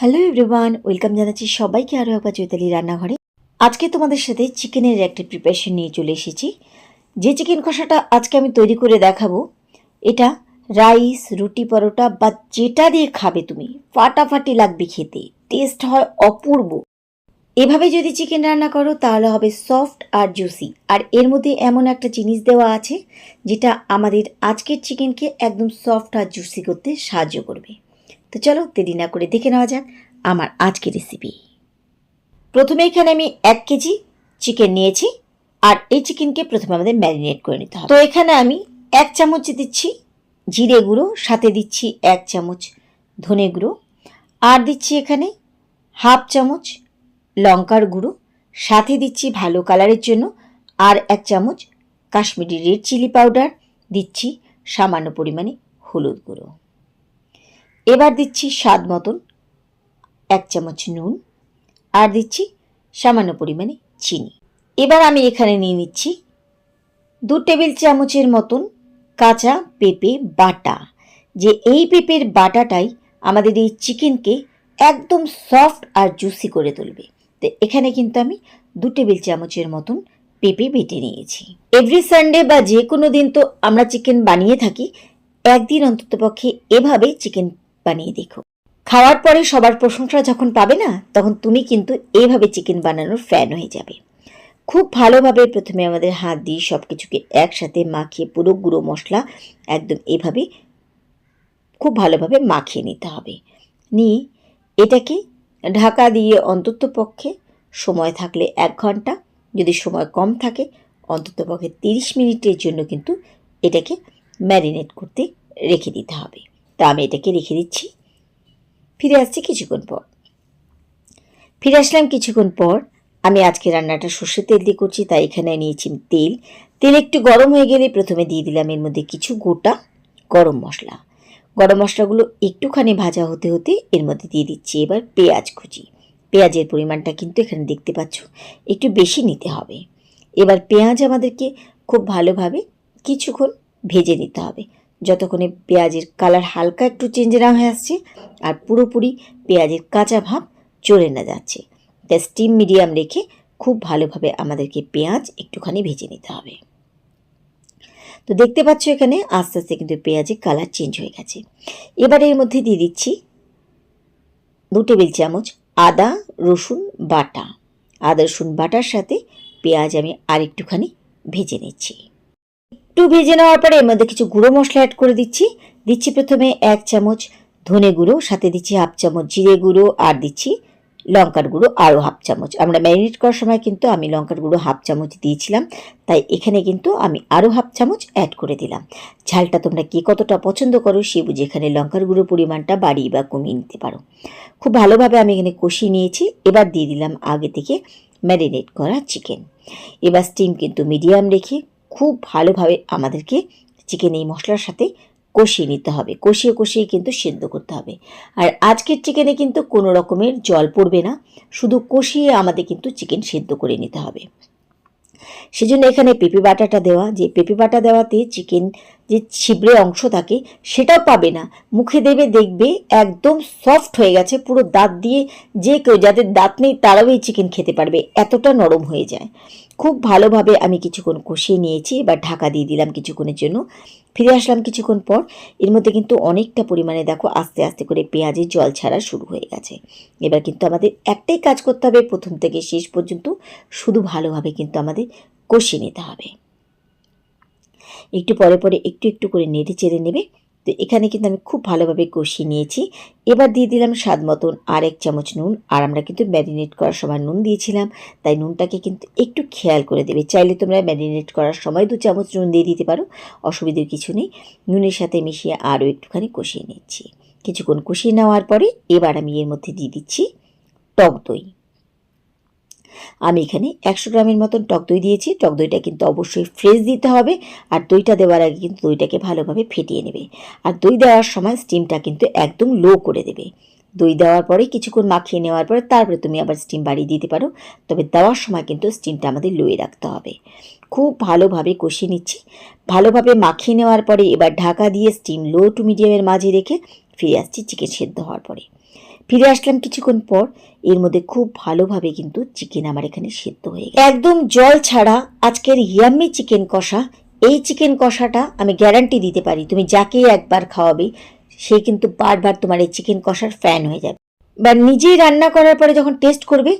Hello everyone welcome জানাচ্ছি সবাইকে আরও একবার চৈতালি রান্নাঘরে। আজকে তোমাদের সাথে চিকেনের একটা প্রিপারেশন নিয়ে চলে এসেছি। যে চিকেন কষাটা আজকে আমি তৈরি করে দেখাবো, এটা রাইস রুটি পরোটা বা যেটা দিয়ে খাবে তুমি, ফাটাফাটি লাগবে খেতে টেস্ট হয় অপূর্ব। এভাবে যদি চিকেন রান্না করো, তাহলে হবে সফট আর জুসি আর এর মধ্যে এমন একটা জিনিস দেওয়া আছে, যেটা আমাদের আজকের চিকেনকে একদম সফট আর জুসি করতে সাহায্য করবে। তো চলো দেরি না করে দেখে নেওয়া যাক আমার আজকের রেসিপি প্রথমে এখানে আমি এক কেজি চিকেন নিয়েছি আর এই চিকেনকে প্রথমে আমাদের ম্যারিনেট করে নিতে হবে। তো এখানে আমি এক চামচ দিচ্ছি জিরে গুঁড়ো, সাথে দিচ্ছি এক চামচ ধনে গুঁড়ো আর দিচ্ছি এখানে হাফ চামচ লঙ্কার গুঁড়ো, সাথে দিচ্ছি ভালো কালারের জন্য আর এক চামচ কাশ্মীরি রেড চিলি পাউডার দিচ্ছি সামান্য পরিমাণে হলুদ গুঁড়ো। এবার দিচ্ছি স্বাদ মতন এক চামচ নুন, আর দিচ্ছি সামান্য পরিমাণে চিনি। এবার আমি এখানে নিয়ে নিচ্ছি দু টেবিল চামচের মতন কাঁচা পেঁপে বাটা, যে এই পেঁপের বাটাটাই আমাদের এই চিকেনকে একদম সফট আর জুসি করে তুলবে। তো এখানে কিন্তু আমি দু টেবিল চামচের মতন পেঁপে বেটে নিয়েছি। এভরি সানডে বা যে কোনো দিন তো আমরা চিকেন বানিয়ে থাকি, একদিন অন্ততপক্ষে এভাবে চিকেন বানিয়ে দেখো। খাওয়ার পরে সবার প্রশংসা যখন পাবে না, তখন তুমি কিন্তু এইভাবে চিকেন বানানোর ফ্যান হয়ে যাবে। খুব ভালোভাবে প্রথমে আমাদের হাত দিয়ে সব কিছুকে একসাথে মাখিয়ে পুরো গুঁড়ো মশলা একদম এভাবে খুব ভালোভাবে মাখিয়ে নিতে হবে। নিয়ে এটাকে ঢাকা দিয়ে অন্তত পক্ষে সময় থাকলে এক ঘণ্টা, যদি সময় কম থাকে, অন্তত পক্ষে তিরিশ মিনিটের জন্য কিন্তু এটাকে ম্যারিনেট করতে রেখে দিতে হবে। তা আমি এটাকে রেখে দিচ্ছি। ফিরে আসছি কিছুক্ষণ পর। ফিরে আসলাম কিছুক্ষণ পর। আমি আজকে রান্নাটা সর্ষের তেল দিয়ে করছি, তাই এখানে নিয়েছি তেল। তেল একটু গরম হয়ে গেলে প্রথমে দিয়ে দিলাম এর মধ্যে কিছু গোটা গরম মশলা। গরম মশলাগুলো একটুখানি ভাজা হতে হতে এর মধ্যে দিয়ে দিচ্ছি এবার পেঁয়াজ কুচি। পেঁয়াজের পরিমাণটা কিন্তু এখানে দেখতে পাচ্ছ, একটু বেশি নিতে হবে। এবার পেঁয়াজ আমাদেরকে খুব ভালোভাবে কিছুক্ষণ ভেজে নিতে হবে। যতক্ষণে পেঁয়াজের কালার হালকা একটু চেঞ্জ না হয়ে আসছে, আর পুরোপুরি পেঁয়াজের কাঁচা ভাব চলে না যাচ্ছে। তাই স্টিম মিডিয়াম রেখে খুব ভালোভাবে আমাদেরকে পেঁয়াজ একটুখানি ভেজে নিতে হবে। তো দেখতে পাচ্ছ এখানে আস্তে আস্তে কিন্তু পেঁয়াজের কালার চেঞ্জ হয়ে গেছে। এবার এর মধ্যে দিয়ে দিচ্ছি দু টেবিল চামচ আদা, রসুন, বাটা। আদা, রসুন, বাটার সাথে পেঁয়াজ আমি আর একটুখানি ভেজে নিচ্ছি। একটু ভেজে নেওয়ার পরে এর মধ্যে কিছু গুঁড়ো মশলা অ্যাড করে দিচ্ছি। দিচ্ছি প্রথমে এক চামচ ধনে গুঁড়ো, সাথে দিচ্ছি হাফ চামচ জিরে গুঁড়ো, আর দিচ্ছি লঙ্কার গুঁড়ো, আরও হাফ চামচ। আমরা ম্যারিনেট করার সময় কিন্তু আমি লঙ্কার গুঁড়ো হাফ চামচ দিয়েছিলাম, তাই এখানে কিন্তু আমি আরও হাফ চামচ অ্যাড করে দিলাম। ঝালটা তোমরা কে কতটা পছন্দ করো সে বুঝে এখানে লঙ্কার গুঁড়ো পরিমাণটা বাড়িয়ে বা কমিয়ে নিতে পারো। খুব ভালোভাবে আমি এখানে কষিয়ে নিয়েছি, এবার দিয়ে দিলাম আগে থেকে ম্যারিনেট করা চিকেন এবার স্টিম কিন্তু মিডিয়াম রেখে খুব ভালোভাবে আমাদেরকে চিকেন এই মশলার সাথে কষিয়ে নিতে হবে। কষিয়ে কষিয়ে কিন্তু সেদ্ধ করতে হবে। আর আজকের চিকেনে কিন্তু কোনো রকমের জল পড়বে না। শুধু কষিয়ে আমাদের কিন্তু চিকেন সেদ্ধ করে নিতে হবে। সেজন্য এখানে পেঁপে বাটাটা দেওয়া, যে পেঁপে বাটা দেওয়াতে চিকেন যে ছিবড়ে অংশ থাকে, সেটাও পাবে না। মুখে দেবে, দেখবে, একদম সফট হয়ে গেছে, পুরো দাঁত দিয়ে যে কেউ যাদের দাঁত নেই তারাও এই চিকেন খেতে পারবে। এতটা নরম হয়ে যায়। খুব ভালোভাবে আমি কিছুক্ষণ কষিয়ে নিয়েছি, এবার ঢাকা দিয়ে দিলাম কিছুক্ষণের জন্য। ফিরে আসলাম কিছুক্ষণ পর। এর মধ্যে কিন্তু অনেকটা পরিমাণে দেখো আস্তে আস্তে করে পেঁয়াজের জল ছাড়া শুরু হয়ে গেছে। এবার কিন্তু আমাদের একটাই কাজ করতে হবে, প্রথম থেকে শেষ পর্যন্ত শুধু ভালোভাবে কিন্তু আমাদের কষিয়ে নিতে হবে। একটু পরে পরে একটু একটু করে নেড়ে চেড়ে নেবে। তো এখানে কিন্তু আমি খুব ভালোভাবে কষিয়ে নিয়েছি। এবার দিয়ে দিলাম স্বাদ মতন আর এক চামচ নুন। আর আমরা কিন্তু ম্যারিনেট করার সময় নুন দিয়েছিলাম, তাই নুনটাকে কিন্তু একটু খেয়াল করে দেবে। চাইলে তোমরা ম্যারিনেট করার সময় দু চামচ নুন দিয়ে দিতে পারো, অসুবিধার কিছু নেই। নুনের সাথে মিশিয়ে আরও একটুখানি কষিয়ে নিচ্ছি। কিছুক্ষণ কষিয়ে নেওয়ার পরে এবার আমি এর মধ্যে দিয়ে দিচ্ছি টক দই। আমি এখানে একশো গ্রামের মতন টক দই দিয়েছি। টক দইটা কিন্তু অবশ্যই ফ্রেশ দিতে হবে আর দইটা দেওয়ার আগে কিন্তু দইটাকে ভালোভাবে ফেটিয়ে নেবে। আর দই দেওয়ার সময় স্টিমটা কিন্তু একদম লো করে দেবে। দই দেওয়ার পরে কিছুক্ষণ মাখিয়ে নেওয়ার পরে তারপরে তুমি আবার স্টিম বাড়িয়ে দিতে পারো। তবে দেওয়ার সময় কিন্তু স্টিমটা আমাদের লোয়ে রাখতে হবে। খুব ভালোভাবে কষিয়ে নিচ্ছি। ভালোভাবে মাখিয়ে নেওয়ার পরে এবার ঢাকা দিয়ে স্টিম লো টু মিডিয়ামের মাঝে রেখে ফিরে আসছি চিকেন সেদ্ধ হওয়ার পরে। ফিরে আসলাম কিছুক্ষণ পর। এর মধ্যে খুব ভালোভাবে কিন্তু চিকেন আমার এখানে সেদ্ধ হয়ে গেছে। একদম জল ছাড়া আজকের ইয়াম্মি চিকেন কষা, এই চিকেন কষাটা আমি গ্যারান্টি দিতে পারি, তুমি যাকেই একবার খাওয়াবে, সে কিন্তু বারবার তোমার এই চিকেন কষার ফ্যান হয়ে যাবে। বা নিজেই রান্না করার পরে যখন টেস্ট করবে,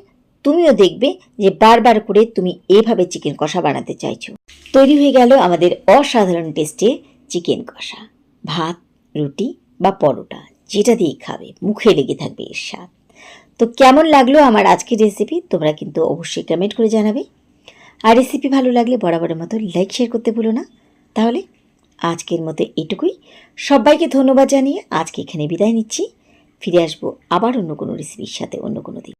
তুমিও দেখবে যে বারবার করে তুমি এভাবে চিকেন কষা বানাতে চাইছো। তৈরি হয়ে গেল আমাদের অসাধারণ টেস্টে চিকেন কষা। ভাত, রুটি বা পরোটা। যেটা দিয়ে খাবে, মুখে লেগে থাকবে এর স্বাদ। তো কেমন লাগল আমার আজকের রেসিপি তোমরা কিন্তু অবশ্যই কমেন্ট করে জানাবে। আর রেসিপি ভালো লাগলে বরাবরের মতো লাইক শেয়ার করতে ভুলো না। তাহলে আজকের মতো এটুকুই। সবাইকে ধন্যবাদ জানিয়ে আজকে এখানে বিদায় নিচ্ছি। ফিরে আসব আবার অন্য কোনো রেসিপির সাথে অন্য কোনো দিন।